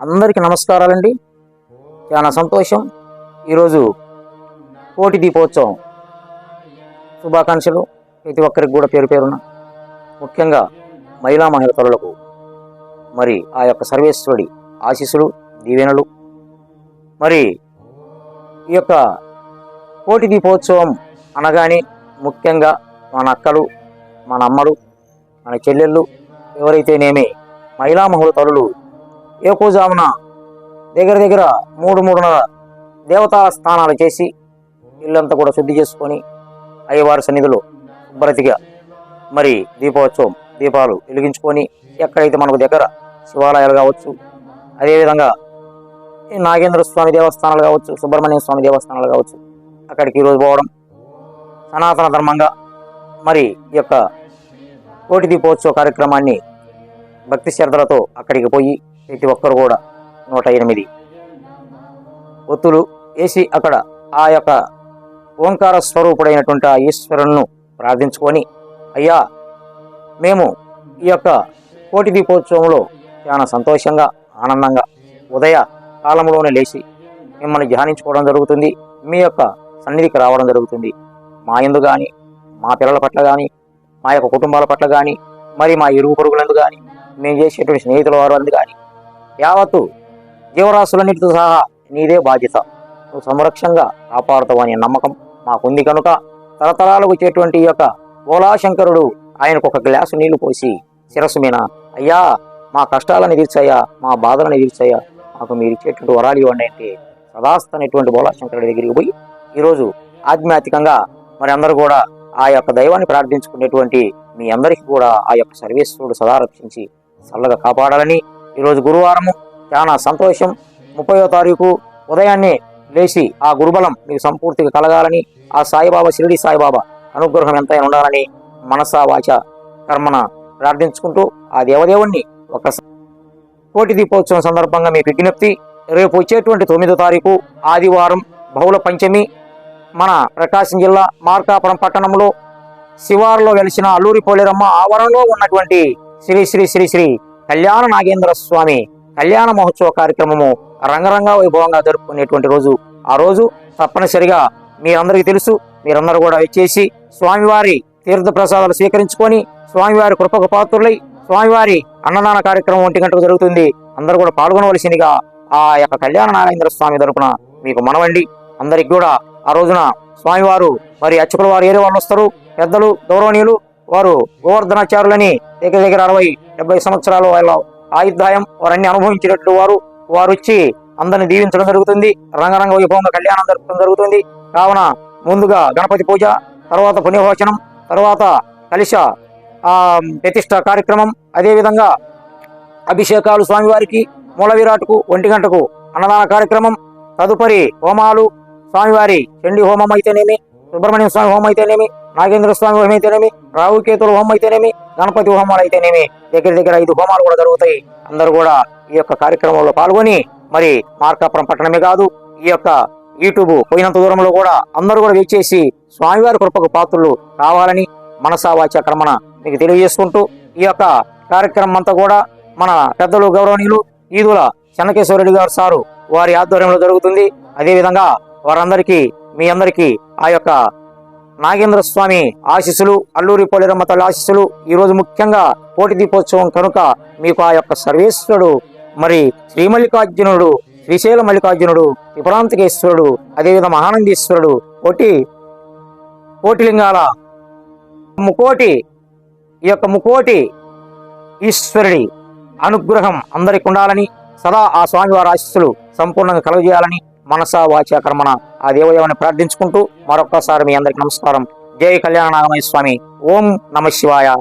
అందరికీ నమస్కారాలండి. చాలా సంతోషం. ఈరోజు కోటి దీపోత్సవం. శుభాకాంక్షలు. ప్రతి ఒక్కరికి కూడా పేరు పేరున. ముఖ్యంగా మహిళా మహిళ తరులకు మరి ఆ యొక్క సర్వేశ్వరుడి ఆశీస్సులు దీవెనలు. మరి ఈ యొక్క కోటి దీపోత్సవం అనగానే ముఖ్యంగా మన అక్కలు మన అమ్మలు మన చెల్లెళ్ళు ఎవరైతేనేమి మహిళా మహిళ తరులు ఏకోజామున దగ్గర దగ్గర మూడు మూడున్నర దేవతా స్నానాలు చేసి ఇల్లంతా కూడా శుద్ధి చేసుకొని అయ్యవారి సన్నిధిలో శుభ్రతిగా మరి దీపోత్సవం దీపాలు వెలిగించుకొని ఎక్కడైతే మనకు దగ్గర శివాలయాలు కావచ్చు అదేవిధంగా ఈ నాగేంద్ర స్వామి దేవస్థానాలు కావచ్చు సుబ్రహ్మణ్య స్వామి దేవస్థానాలు కావచ్చు అక్కడికి ఈరోజు పోవడం సనాతన ధర్మంగా మరి ఈ యొక్క కోటి దీపోత్సవ కార్యక్రమాన్ని భక్తి శ్రద్ధలతో అక్కడికి పోయి ప్రతి ఒక్కరు కూడా నూట ఎనిమిది. ఒత్తులు వేసి అక్కడ ఆ యొక్క ఓంకార స్వరూపుడైనటువంటి ఆ ఈశ్వరులను ప్రార్థించుకొని అయ్యా మేము ఈ యొక్క కోటి దీపోత్సవంలో చాలా సంతోషంగా ఆనందంగా ఉదయ కాలంలోనే లేచి మిమ్మల్ని ధ్యానించుకోవడం జరుగుతుంది. మీ యొక్క సన్నిధికి రావడం జరుగుతుంది. మా ఎందు కానీ మా పిల్లల పట్ల కానీ మా యొక్క కుటుంబాల పట్ల కానీ మరి మా ఇరుగు పొరుగులందు కానీ మేము చేసేటువంటి స్నేహితుల వారు కానీ యావత్తు జీవరాశులన్నిటితో సహా నీదే బాధ్యత. నువ్వు సంరక్షంగా కాపాడుతావు అనే నమ్మకం మాకుంది కనుక తరతరాలకు వచ్చేటువంటి ఈ యొక్క ఓలాశంకరుడు ఆయనకు ఒక గ్లాసు నీళ్ళు పోసి శిరస్సు మీద అయ్యా మా కష్టాలను తీర్చాయా మా బాధలను తీర్చాయా మాకు మీరు ఇచ్చేటువంటి వరాలు ఇవ్వండి అంటే సదాస్తనేటువంటి బోలాశంకరుడి దగ్గరికి పోయి ఈరోజు ఆధ్యాత్మికంగా మరి అందరూ కూడా ఆ యొక్క దైవాన్ని ప్రార్థించుకునేటువంటి మీ అందరికీ కూడా ఆ యొక్క సర్వేశ్వరుడు సదా రక్షించి చల్లగా కాపాడాలని ఈరోజు గురువారము. చాలా సంతోషం. ముప్పయో తారీఖు ఉదయాన్నే లేచి ఆ గురుబలం మీకు సంపూర్తిగా కలగాలని ఆ సాయిబాబా షిరిడి సాయిబాబా అనుగ్రహం ఎంతైనా ఉండాలని మనసా వాచ కర్మన ప్రార్థించుకుంటూ ఆ దేవదేవుణ్ణి ఒక కోటి దీపోత్సవం సందర్భంగా మీ విజ్ఞప్తి. రేపు వచ్చేటువంటి తొమ్మిదో తారీఖు ఆదివారం బహుళ పంచమి. మన ప్రకాశం జిల్లా మార్కాపురం పట్టణంలో శివారులో వెలిసిన అల్లూరి పోలేరమ్మ ఆవరణలో ఉన్నటువంటి శ్రీ శ్రీ శ్రీ శ్రీ కళ్యాణ నాగేంద్ర స్వామి కళ్యాణ మహోత్సవ కార్యక్రమము రంగరంగ వైభవంగా జరుపుకునేటువంటి రోజు. ఆ రోజు తప్పనిసరిగా మీరందరికీ తెలుసు మీరందరూ కూడా వచ్చేసి స్వామివారి తీర్థ ప్రసాదాలు స్వీకరించుకొని స్వామివారి కృపకు పాత్రులై స్వామివారి అన్నదాన కార్యక్రమం ఒంటి గంటకు జరుగుతుంది. అందరూ కూడా పాల్గొనవలసిందిగా ఆ యొక్క కళ్యాణ నాగేంద్ర స్వామి తరపున మీకు మనవండి. అందరికి కూడా ఆ రోజున స్వామివారు మరి అర్చకులు వారు ఏరే వాళ్ళు వస్తారు. పెద్దలు గౌరవనీయులు వారు గోవర్ధనాచారులని దగ్గర దగ్గర అరవై డెబ్బై సంవత్సరాలు వాళ్ళ ఆయుద్ధాయం వారన్ని అనుభవించినట్లు వారు వారు వచ్చి అందరిని దీవించడం జరుగుతుంది. రంగరంగ వైభవంగా కళ్యాణం జరపడం జరుగుతుంది. కావున ముందుగా గణపతి పూజ తర్వాత పుణ్యభోచనం తర్వాత కలిశ ప్రతిష్ట కార్యక్రమం. అదేవిధంగా అభిషేకాలు స్వామివారికి మూల విరాట్కు ఒంటి గంటకు అన్నదాన కార్యక్రమం. తదుపరి హోమాలు స్వామివారి చండీ హోమం అయితేనేమి సుబ్రహ్మణ్యం స్వామి హోమం అయితేనేమి నాగేంద్ర స్వామి హోమం అయితేనేమి? రావుకేతుల హోమం అయితేనేమి? గణపతి హోమాలు అయితేనేమి? దగ్గర దగ్గర ఐదు హోమాలు కూడా జరుగుతాయి. అందరూ కూడా ఈ యొక్క కార్యక్రమంలో పాల్గొని మరి మార్కాపురం పట్టణమే కాదు ఈ యొక్క యూట్యూబ్ పోయినంత దూరంలో కూడా అందరూ కూడా వేచేసి స్వామివారి కృపకు పాత్రలు కావాలని మనసావాచ కర్మన మీకు తెలియజేసుకుంటూ ఈ యొక్క కార్యక్రమం అంతా కూడా మన పెద్దలు గౌరవనీయులు ఈదుల చెన్నకేశ్వరరెడ్డి గారు సారు వారి ఆధ్వర్యంలో జరుగుతుంది. అదేవిధంగా వారందరికీ మీ అందరికీ ఆ యొక్క నాగేంద్ర స్వామి ఆశీస్సులు అల్లూరి పోలేరమ్మ తల్లి ఆశీస్సులు ఈరోజు ముఖ్యంగా పోటీ దీపోత్సవం కనుక మీకు ఆ యొక్క సర్వేశ్వరుడు మరి శ్రీమల్లికార్జునుడు శ్రీశైల మల్లికార్జునుడు విపరాంతకేశ్వరుడు అదేవిధంగా మహానందీశ్వరుడు కోటి కోటిలింగాల ముకోటి ఈ యొక్క ముకోటి ఈశ్వరుడి అనుగ్రహం అందరికి ఉండాలని సదా ఆ స్వామివారి ఆశీస్సులు సంపూర్ణంగా కలుగజేయాలని మనసా వాచ కర్మణ ఆ దేవదేవుని ప్రార్థించుకుంటూ మరొక్కసారి మీ అందరికి నమస్కారం. జై కళ్యాణ నాగమయ్య స్వామి. ఓం నమ శివాయ.